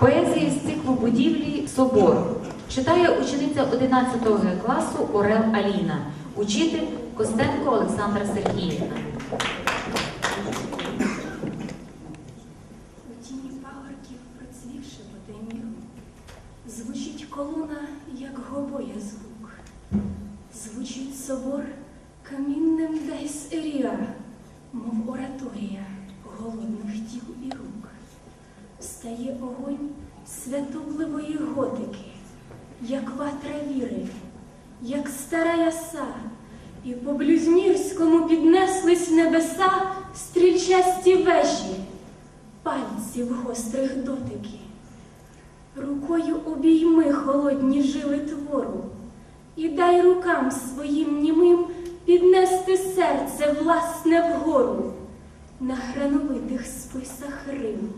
Поезія з циклу будівлі собору. Читає учениця 11 класу Орел Аліна, учитель Костенко Олександра Сергіївна. У тіні пагорків процвівши потемніло, звучить колона, як гобоє звук, звучить собор камінним десь еріа, мов ораторія голодних тіл і рук. Встає огонь святобливої готики, як ватра віри, як стара яса, і по блюзнірському піднеслись небеса стрільчасті вежі пальців гострих дотики. Рукою обійми холодні жили твору, і дай рукам своїм німим піднести серце власне вгору на грановитих списах Риму,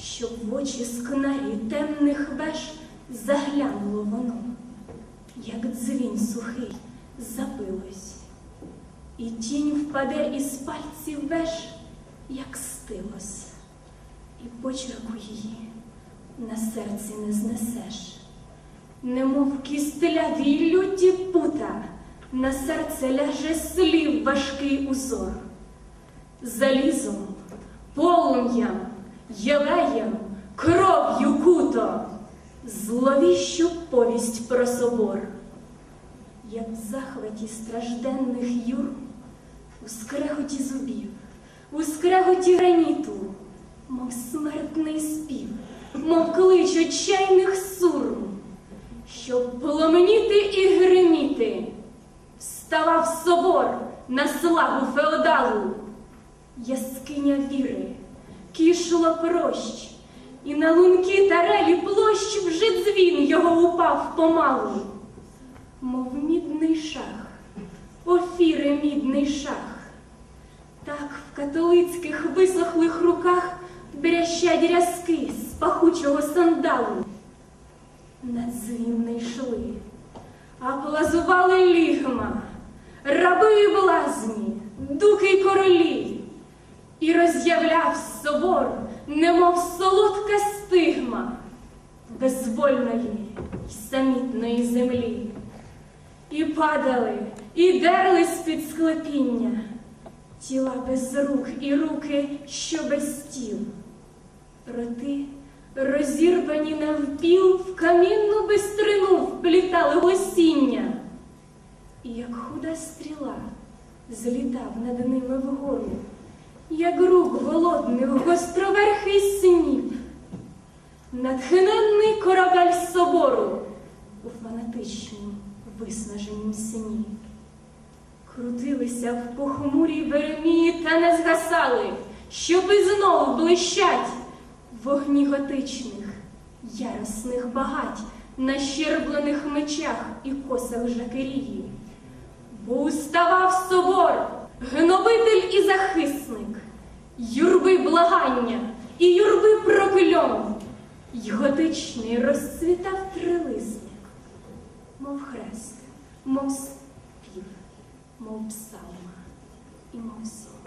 щоб в очі скнарі темних веж заглянуло воно, як дзвін сухий забилось, і тінь впаде із пальців веж, як стилос, і почерку її на серці не знесеш, немов кістлявій люті пута, на серце ляже слів важкий узор. Залізом, полум'ям, єлеєм, кров'ю куто, зловіщу повість про собор, як в захваті стражденних юр, у скреготі зубів, у скреготі граніту, мов смертний спів, мов клич отчайних сур, щоб пламеніти і гриміти, вставав собор на славу феодалу, яскиня віри, кішло прощ, і на лунки тарелі площ вже дзвін його упав помалу, мов мідний шах, офіри мідний шах. Так в католицьких висохлих руках брящать рязки з пахучого сандалу. На дзвін не йшли, а плазували лігма, раби і блазні, дуки й королі, роз'являв собор, немов солодка стигма безвольної й самітної землі. І падали, і дерлись під склепіння, тіла без рук і руки, що без тіл, роти, розірвані навпіл, в камінну бистрину вплітали госіння, і як худа стріла злітав над ними вгору, як рук голодних гостроверхий сніп, натхненний корабель собору у фанатичнім виснаженім сні. Крутилися в похмурій веремії та не згасали, щоби знову блищать вогні готичних, яросних багать на щерблених мечах і косах жакерії. Бо уставав собор, гнобитель і захисник, юрби благання і юрби прокльон, й готичний розцвітав трилисник, мов хрест, мов спів, мов псалма і мов сон.